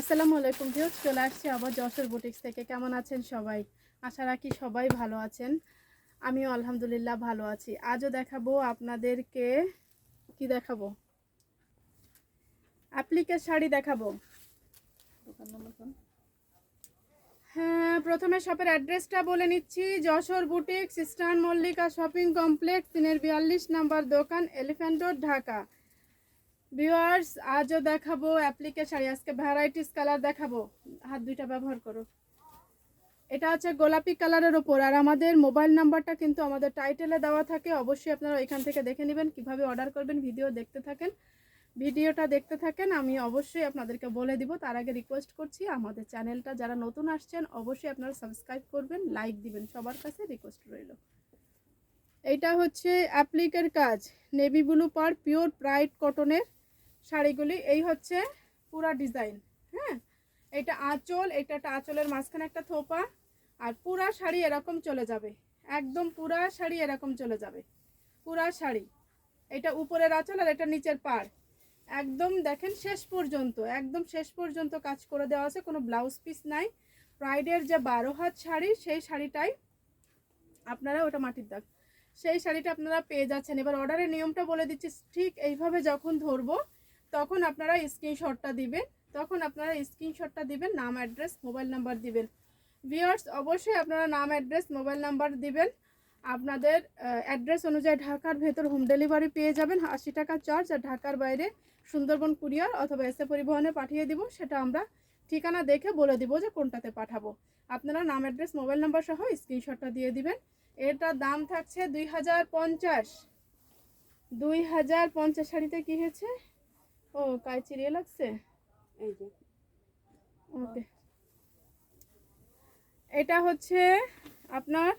আসসালামু আলাইকুম ভিউজ চলে আসছি আবার যশোর বুটিক্স থেকে। কেমন আছেন সবাই? আশা রাখি সবাই ভালো আছেন। আমিও আলহামদুলিল্লাহ ভালো আছি। আজও দেখাবো আপনাদেরকে কি দেখাবো? অ্যাপ্লিকের শাড়ি দেখাবো। হ্যাঁ প্রথমে শপের অ্যাড্রেসটা বলে নিচ্ছি। Jessore boutiques eastern Mallika shopping complex তিনের বিয়াল্লিশ নাম্বার দোকান এলিফ্যান্ট রোড ঢাকা। ভিউয়ার্স আজও দেখাবো অ্যাপ্লিকে শাড়ি আজকে ভ্যারাইটিস কালার দেখাবো। হাত দুইটা ব্যবহার করো। এটা হচ্ছে গোলাপি কালারের ওপর আর আমাদের মোবাইল নাম্বারটা কিন্তু আমাদের টাইটেলে দেওয়া থাকে। অবশ্যই আপনারা এখান থেকে দেখে নেবেন, কীভাবে অর্ডার করবেন ভিডিও দেখতে থাকেন, ভিডিওটা দেখতে থাকেন। আমি অবশ্যই আপনাদেরকে বলে দিব। তার আগে রিকোয়েস্ট করছি, আমাদের চ্যানেলটা যারা নতুন আসছেন, অবশ্যই আপনারা সাবস্ক্রাইব করবেন লাইক দিবেন। সবার কাছে রিকোয়েস্ট রইল। এইটা হচ্ছে অ্যাপ্লিকের কাজ। নেভি ব্লু পার পিওর প্রাইড কটনের শাড়িগুলি, এই হচ্ছে পুরা ডিজাইন হ্যাঁ? এটা আঁচল, এটা একটা আঁচলের মাঝখানে একটা থোপা, আর পুরা শাড়ি এরকম চলে যাবে, একদম পুরা শাড়ি এরকম চলে যাবে, পুরা শাড়ি। এটা উপরের আঁচল আর এটা নিচের পাড়। একদম দেখেন শেষ পর্যন্ত, একদম শেষ পর্যন্ত কাজ করে দেওয়া আছে, কোনো ব্লাউজ পিস নাই। প্রাইডের যে বারো হাত শাড়ি, সেই শাড়িটাই আপনারা ওটা মাটির দাগ। সেই শাড়িটা আপনারা পেয়ে যাচ্ছেন। এবার অর্ডারের নিয়মটা বলে দিচ্ছি, ঠিক এইভাবে যখন ধরবো তখন আপনারা স্ক্রিনশটটা দিবেন, তখন আপনারা স্ক্রিনশটটা দিবেন, নাম অ্যাড্রেস মোবাইল নাম্বার দিবেন। ভিউয়ার্স অবশ্যই আপনারা নাম অ্যাড্রেস মোবাইল নাম্বার দিবেন। আপনাদের অ্যাড্রেস অনুযায়ী ঢাকার ভেতর হোম ডেলিভারি পেয়ে যাবেন, আশি টাকা চার্জ আর ঢাকার বাইরে সুন্দরবন কুরিয়ার অথবা এসে পরিবহনে পাঠিয়ে দিব, সেটা আমরা ঠিকানা দেখে বলে দিব যে কোনটাতে পাঠাবো। আপনারা নাম অ্যাড্রেস মোবাইল নাম্বার সহ স্ক্রিনশটটা দিয়ে দিবেন। এটার দাম থাকছে দুই হাজার পঞ্চাশ। দুই হাজার পঞ্চাশ শাড়িতে কী হয়েছে? ও কাই চিরিয়ে লাগছে? এই যে। ওকে। এটা হচ্ছে আপনার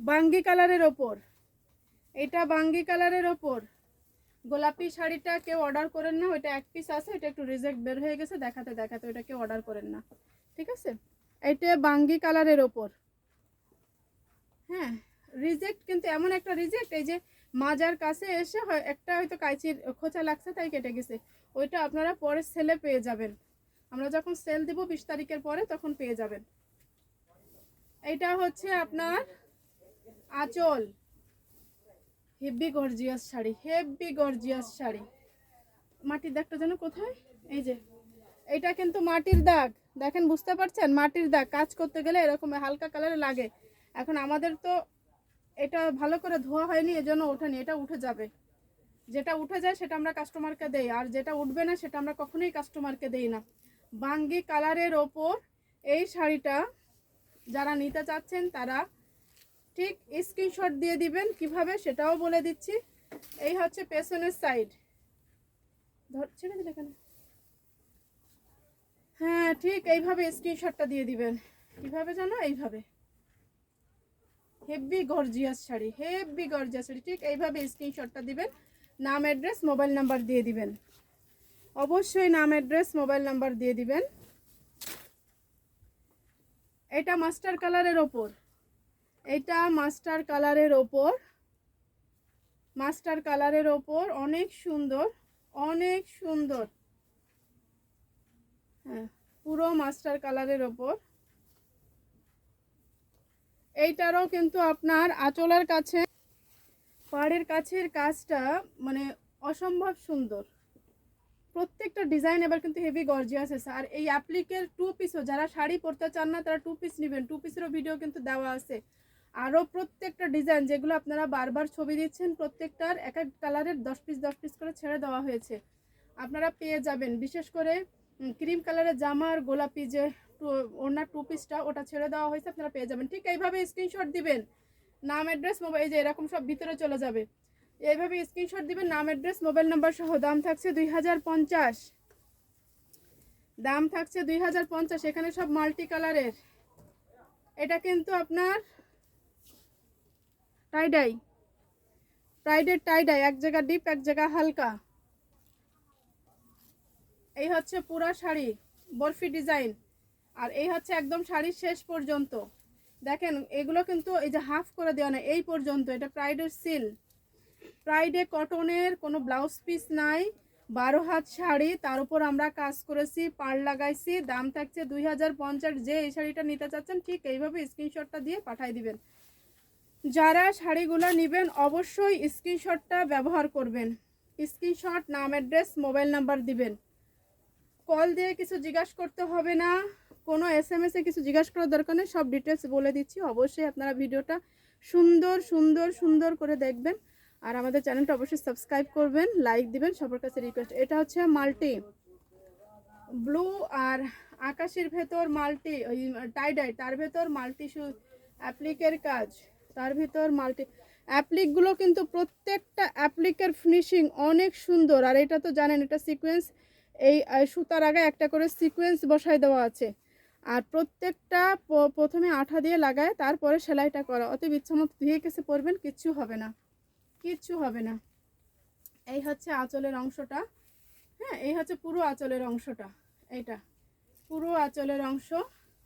বাঙ্গি কালারের ওপর। এটা বাঙ্গি কালারের ওপর। গোলাপি শাড়িটা কেউ অর্ডার করেন না ওইটা এক পিস আছে এটা একটু রিজেক্ট বের হয়ে গেছে দেখাতে দেখাতে ওইটা কেউ অর্ডার করেন না। ঠিক আছে? এটা বাঙ্গি কালারের ওপর। হ্যাঁ রিজেক্ট কিন্তু এমন একটা রিজেক্ট এই যে মাজার কাছে এসে একটা হয়তো কাইচির খোঁচা লাগছে তাই কেটে গেছে। ওইটা আপনারা পরে সেলে পেয়ে যাবেন। আমরা যখন সেল দিব বিশ তারিখের পরে তখন পেয়ে যাবেন। এইটা হচ্ছে আপনার আঁচল। Heavy gorgeous sari heavy gorgeous sari. মাটির দাগটা যেন কোথায়? এই যে। এটা কিন্তু মাটির দাগ। দেখেন, বুঝতে পারছেন? মাটির দাগ। কাজ করতে গেলে এরকম হালকা কালারে লাগে। এখন আমাদের তো এটা ভালো করে ধোয়া হয়নি, এজন্য ওঠেনি, এটা উঠে যাবে। যেটা উঠে যায় সেটা আমরা কাস্টমারকে দেই, আর যেটা উঠবে না সেটা আমরা কখনোই কাস্টমারকে দেই না। বাঙ্গি কালারের ওপর এই শাড়িটা যারা নিতে চাচ্ছেন, তারা ঠিক স্ক্রিনশট দিয়ে দিবেন কীভাবে, সেটাও বলে দিচ্ছি। এই হচ্ছে পেছনের সাইড ধর, ছেড়ে দিলে কেন? হ্যাঁ ঠিক এইভাবে স্ক্রিনশটটা দিয়ে দিবেন। কীভাবে জানো? এইভাবে। Heavy gorgeous sari heavy gorgeous sari, ঠিক এইভাবে স্ক্রিনশটটা দিবেন, নাম অ্যাড্রেস মোবাইল নাম্বার দিয়ে দিবেন। অবশ্যই নাম অ্যাড্রেস মোবাইল নাম্বার দিয়ে দিবেন। এটা মাস্টার কালারের ওপর। এটা মাস্টার কালারের ওপর। মাস্টার কালারের ওপর অনেক সুন্দর অনেক সুন্দর। হ্যাঁ পুরো মাস্টার কালারের ওপর। এইটারও কিন্তু আপনার আঁচলের কাছে, পাড়ের কাছের কাজটা মানে অসম্ভব সুন্দর। প্রত্যেকটা ডিজাইন এবার কিন্তু হেভি গর্জিয়াস আছে। আর এই অ্যাপ্লিকের টু পিসও যারা শাড়ি পরতে চান না, তারা টু পিস নেবেন। টু পিসেরও ভিডিও কিন্তু দেওয়া আছে। আরও প্রত্যেকটা ডিজাইন যেগুলো আপনারা বারবার ছবি দিচ্ছেন, প্রত্যেকটার এক এক কালারের দশ পিস দশ পিস করে ছেড়ে দেওয়া হয়েছে। আপনারা পেয়ে যাবেন। বিশেষ করে ক্রিম কালারের জামা আর গোলাপি যে ওনার টু পিসটা ওটা ছেড়ে দেওয়া হয়েছে, আপনারা পেয়ে যাবেন। ঠিক এইভাবে স্ক্রিনশট দিবেন। নাম অ্যাড্রেস মোবাইল যে এরকম সব ভিতরে চলে যাবে। এইভাবে স্ক্রিনশট দিবেন, নাম অ্যাড্রেস মোবাইল নাম্বার সহ। দাম থাকছে দুই হাজার পঞ্চাশ। দাম থাকছে দুই হাজার পঞ্চাশ। এখানে সব মাল্টি কালারের এটা কিন্তু আপনার টাইডাই টাইডের টাইডাই এক জায়গা ডিপ এক জায়গা হালকা। এই হচ্ছে পুরা শাড়ি, বরফি ডিজাইন। আর এই হচ্ছে একদম শাড়ির শেষ পর্যন্ত। দেখেন, এগুলো কিন্তু এই যে হাফ করে দেওয়া না, এই পর্যন্ত। এটা প্রাইডের সিল। প্রাইডে কটনের কোনো ব্লাউজ পিস নাই। বারো হাত শাড়ি, তার উপর আমরা কাজ করেছি, পাড় লাগাইছি। দাম থাকছে দুই হাজার পঞ্চাশ। যে এই শাড়িটা নিতে চাচ্ছেন, ঠিক এইভাবে স্ক্রিনশটটা দিয়ে পাঠাই দিবেন। যারা শাড়িগুলো নেবেন, অবশ্যই স্ক্রিনশটটা ব্যবহার করবেন। স্ক্রিনশট, নাম, অ্যাড্রেস, মোবাইল নাম্বার দিবেন। কল দিয়ে কিছু জিজ্ঞাসা করতে হবে না। কোনো এস এম এসে কিছু জিজ্ঞাসা করার দরকার নেই। সব ডিটেলস বলে দিচ্ছি। অবশ্যই আপনারা ভিডিওটা সুন্দর সুন্দর সুন্দর করে দেখবেন। আর আমাদের চ্যানেলটা অবশ্যই সাবস্ক্রাইব করবেন লাইক দিবেন, সবার কাছে রিকোয়েস্ট এটা হচ্ছে মাল্টি। ব্লু আর আকাশের ভেতর মাল্টি, ওই টাইডাই তার ভেতর মাল্টি শু অ্যাপ্লিকের কাজ, তার ভেতর মাল্টি। অ্যাপ্লিকগুলো কিন্তু প্রত্যেকটা অ্যাপ্লিকের ফিনিশিং অনেক সুন্দর। আর এটা তো জানেন, এটা সিকোয়েন্স এই সুতার আগে একটা করে সিকোয়েন্স বসাই দেওয়া আছে। আর প্রত্যেকটা প্রথমে আঠা দিয়ে লাগায়, তারপরে সেলাইটা করা। অতএব ইচ্ছা মতো ধুয়ে কেসে পরবেন, কিচ্ছু হবে না। কিচ্ছু হবে না। এই হচ্ছে আঁচলের অংশটা। হ্যাঁ এই হচ্ছে পুরো আঁচলের অংশটা। এইটা। পুরো আঁচলের অংশ।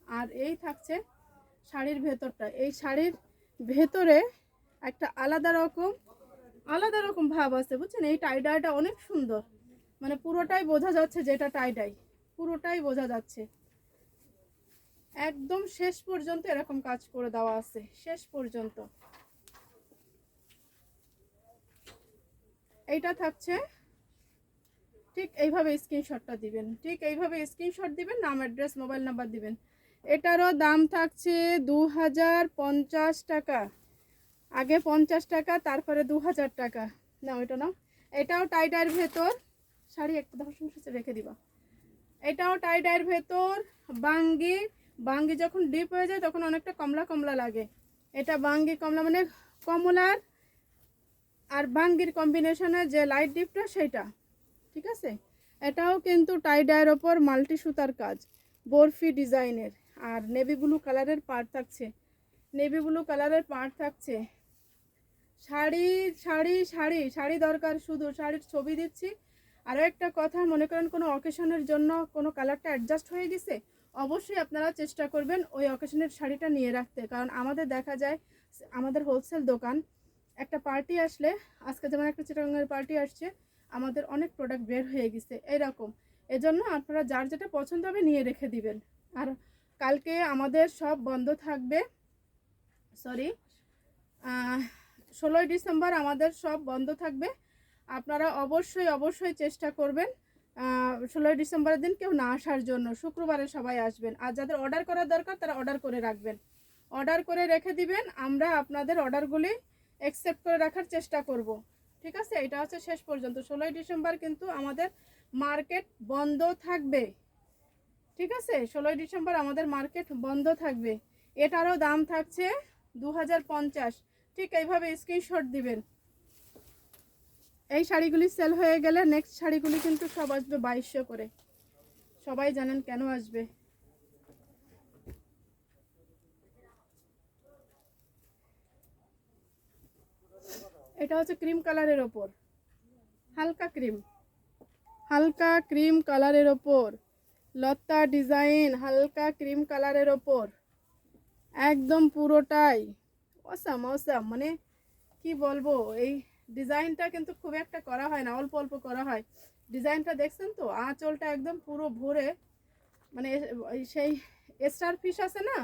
আর এই থাকছে শাড়ির ভেতরটা। এই শাড়ির ভেতরে একটা আলাদা রকম আলাদা রকম ভাব আছে, বুঝছেন? এই টাইডাইটা অনেক সুন্দর। মানে পুরোটাই বোঝা যাচ্ছে যে এটা টাইডাই পুরোটাই বোঝা যাচ্ছে। একদম শেষ পর্যন্ত এরকম কাজ করে দেওয়া আছে। শেষ পর্যন্ত। এইটা থাকছে। ঠিক এইভাবে স্ক্রিনশটটা দিবেন। ঠিক এইভাবে স্ক্রিনশট দিবেন, নাম অ্যাড্রেস মোবাইল নাম্বার দিবেন। এটারও দাম থাকছে দু হাজার পঞ্চাশ টাকা। আগে পঞ্চাশ টাকা, তারপরে দু হাজার টাকা। না ওইটা না এটাও টাইটার ভেতর। শাড়ি একটা দশ মিনিট রেখে দিবা। এটাও টাইডার ভেতর, বাঙ্গি। বাঙ্গি যখন ডিপ হয়ে যায় তখন অনেকটা কমলা কমলা লাগে। এটা বাঙ্গি কমলা মানে কমলার আর বাঙ্গির কম্বিনেশনে যে লাইট ডিপটা সেইটা, ঠিক আছে? এটাও কিন্তু টাইডায়ের ওপর মাল্টি সুতার কাজ, বরফি ডিজাইনের। আর নেভি ব্লু কালারের পাড় থাকছে নেভি ব্লু কালারের পাড় থাকছে। শাড়ি শাড়ি শাড়ি শাড়ি দরকার শুধু। শাড়ির ছবি দিচ্ছি আরও একটা কথা, মনে করেন কোনো অকেশনের জন্য কোনো কালারটা অ্যাডজাস্ট হয়ে গেছে, অবশ্যই আপনারা চেষ্টা করবেন ওই অকেশনের শাড়িটা নিয়ে রাখতে। কারণ আমাদের দেখা যায়, আমাদের হোলসেল দোকান, একটা পার্টি আসলে, আজকে যেমন একটা চিটাগাঙ্গের পার্টি আসছে, আমাদের অনেক প্রোডাক্ট বের হয়ে গেছে, এরকম। এজন্য আপনারা যার যেটা পছন্দ হবে নিয়ে রেখে দিবেন। আর কালকে আমাদের সব বন্ধ থাকবে সরি ষোলোই ডিসেম্বর আমাদের সব বন্ধ থাকবে আপনারা অবশ্যই অবশ্যই চেষ্টা করবেন ষোলোই ডিসেম্বরের দিন কেউ না আসার জন্য। শুক্রবারে সবাই আসবেন। আর যাদের অর্ডার করার দরকার, তারা অর্ডার করে রাখবেন। অর্ডার করে রেখে দিবেন, আমরা আপনাদের অর্ডারগুলি অ্যাকসেপ্ট করে রাখার চেষ্টা করব। ঠিক আছে? এটা হচ্ছে শেষ পর্যন্ত। ষোলোই ডিসেম্বর কিন্তু আমাদের মার্কেট বন্ধ থাকবে। ঠিক আছে? ষোলোই ডিসেম্বর আমাদের মার্কেট বন্ধ থাকবে। এটারও দাম থাকছে দু হাজার পঞ্চাশ। ঠিক এইভাবে স্ক্রিনশট দিবেন। এই শাড়িগুলি সেল হয়ে গেলে নেক্সট শাড়িগুলি কিন্তু সব আসবে বাইশশো করে। সবাই জানেন কেন আসবে। এটা হচ্ছে ক্রিম কালারের ওপর। হালকা ক্রিম হালকা ক্রিম কালারের ওপর। লতা ডিজাইন হালকা ক্রিম কালারের ওপর। একদম পুরোটাই। অসাম অসাম মানে কি বলব, এই ডিজাইনটা কিন্তু খুব একটা করা হয় না, অল্প অল্প করা হয়। ডিজাইনটা দেখছেন তো? আঁচলটা একদম পুরো ভরে মানে সেই স্টার ফিশ আছে না,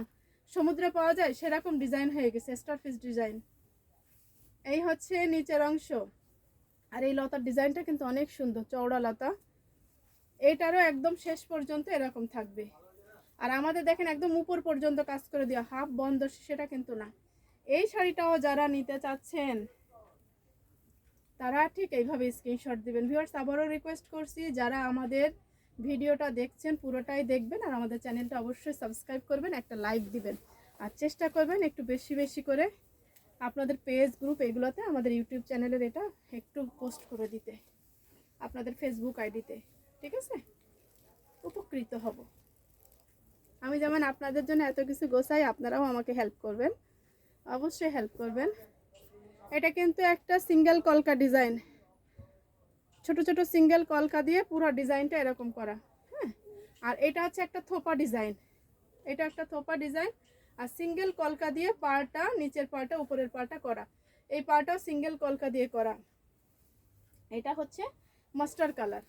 সমুদ্রে পাওয়া যায়, সেরকম ডিজাইন হয়ে গেছে, স্টার ফিশ ডিজাইন। এই হচ্ছে নিচের অংশ। আর এই লতার ডিজাইনটা কিন্তু অনেক সুন্দর, চওড়া লতা। এইটারও একদম শেষ পর্যন্ত এরকম থাকবে। আর আমাদের দেখেন একদম উপর পর্যন্ত কাজ করে দেওয়া, হাফ বন্ধ, সেটা কিন্তু না। এই শাড়িটাও যারা নিতে চাচ্ছেন তারা ঠিক এইভাবে স্ক্রিনশট দিবেন। ভিউয়ার্স আবারও রিকোয়েস্ট করছি, যারা আমাদের ভিডিওটা দেখছেন, পুরোটাই দেখবেন আর আমাদের চ্যানেলটা অবশ্যই সাবস্ক্রাইব করবেন, একটা লাইক দিবেন। আর চেষ্টা করবেন একটু বেশি বেশি করে আপনাদের পেজ গ্রুপ এগুলোতে আমাদের ইউটিউব চ্যানেলের এটা একটু পোস্ট করে দিতে, আপনাদের ফেসবুক আইডিতে ঠিক আছে? উপকৃত হব। আমি যেমন আপনাদের জন্য এত কিছু গোছাই, আপনারাও আমাকে হেল্প করবেন। অবশ্যই হেল্প করবেন। এটা কিন্তু একটা সিঙ্গেল কলকা ডিজাইন। ছোট ছোট সিঙ্গেল কলকা দিয়ে পুরো ডিজাইনটা এরকম করা হ্যাঁ? আর এটা হচ্ছে একটা থোপা ডিজাইন। এটা একটা থোপা ডিজাইন। আর সিঙ্গেল কলকা দিয়ে পাড়টা, নিচের পাড়টা, উপরের পাড়টা করা। এই পাড়টাও সিঙ্গেল কলকা দিয়ে করা। এটা হচ্ছে মাস্টার কালার।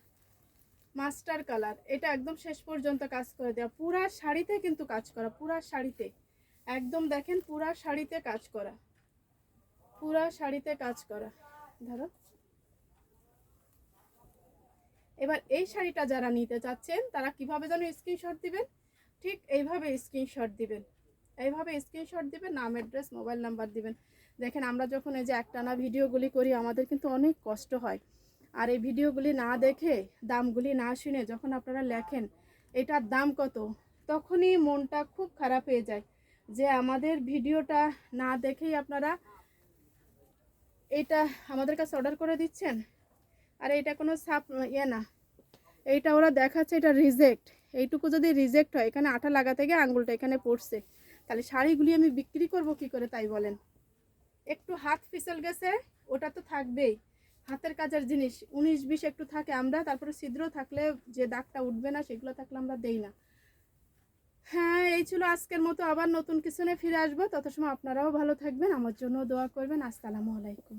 Master colour. এটা একদম শেষ পর্যন্ত কাজ করে দেওয়া। পুরা শাড়িতে কিন্তু কাজ করা, পুরা শাড়িতে। একদম দেখেন পুরা শাড়িতে কাজ করা। পুরা শাড়িতে কাজ করা। ধরো। এবার এই শাড়িটা যারা নিতে চাচ্ছেন, তারা কীভাবে যেন স্ক্রিনশট দিবেন? ঠিক এইভাবে স্ক্রিনশট দিবেন। এইভাবে স্ক্রিনশট দিবেন, নাম অ্যাড্রেস মোবাইল নাম্বার দিবেন। দেখেন, আমরা যখন এই যে একটানা ভিডিওগুলি করি, আমাদের কিন্তু অনেক কষ্ট হয়। আর এই ভিডিওগুলি না দেখে, দামগুলি না শুনে যখন আপনারা লেখেন, এটার দাম কত? তখনই মনটা খুব খারাপ হয়ে যায়। যে আমাদের ভিডিওটা না দেখেই আপনারা এটা আমাদের কাছে অর্ডার করে দিচ্ছেন? আর এটা কোনো সাপ ইয়ে না। এইটা ওরা দেখাচ্ছে, এটা রিজেক্ট এইটুকু যদি রিজেক্ট হয়, এখানে আঠা লাগাতে গিয়ে আঙুলটা এখানে পড়ছে। তাহলে শাড়িগুলি আমি বিক্রি করব কি করে তাই বলেন? একটু হাত ফিসল গেছে, ওটা তো থাকবেই। হাতের কাজের জিনিস, উনিশ বিশ একটু থাকে আমরা, তারপরে ছিদ্র থাকলে যে দাগটা উঠবে না, সেগুলো থাকলে আমরা দেই না। হ্যাঁ এই ছিল আজকের মতো। আবার নতুন কিছু নিয়ে ফিরে আসব। তত সময় আপনারাও ভালো থাকবেন, আমার জন্য দোয়া করবেন। আসসালামু আলাইকুম।